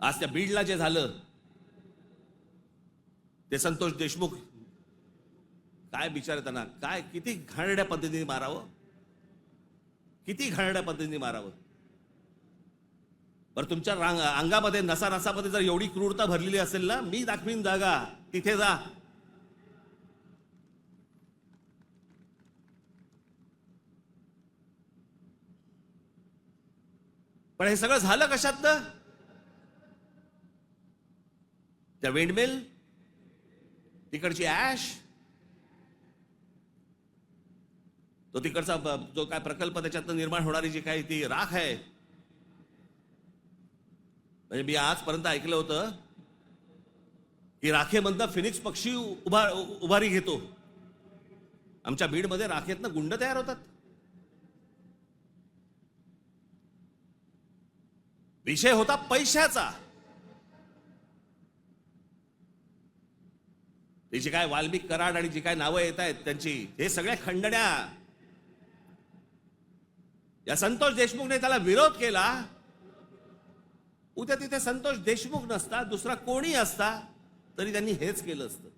आज त्या बीडला जे झालं ते संतोष देशमुख काय बिचार त्यांना काय किती घाणड्या पद्धतीने मारावं? किती घाणड्या पद्धतीने मारावं? बरं तुमच्या रांग अंगामध्ये नसा नसामध्ये जर एवढी क्रूरता भरलेली असेल ना मी दाखवीन जागा. तिथे जा. पण हे सगळं झालं कशात त्या विंडमिल तिकडची ऍश तो तिकडचा जो काय प्रकल्प त्याच्यातनं निर्माण होणारी जी काही ती राख आहे. म्हणजे मी आजपर्यंत ऐकलं होतं की राखेमधनं फिनिक्स पक्षी उभा उभारी घेतो. आमच्या बीडमध्ये राखेतनं गुंड तयार होतात. विषय होता पैशाचा. ती जे काय वाल्मिक कराड आणि जी काय नावं येत आहेत त्यांची हे सगळ्या खंडण्या. या संतोष देशमुखने त्याला विरोध केला. उद्या तिथे संतोष देशमुख नसता दुसरा कोणी असता तरी त्यांनी हेच केलं असतं.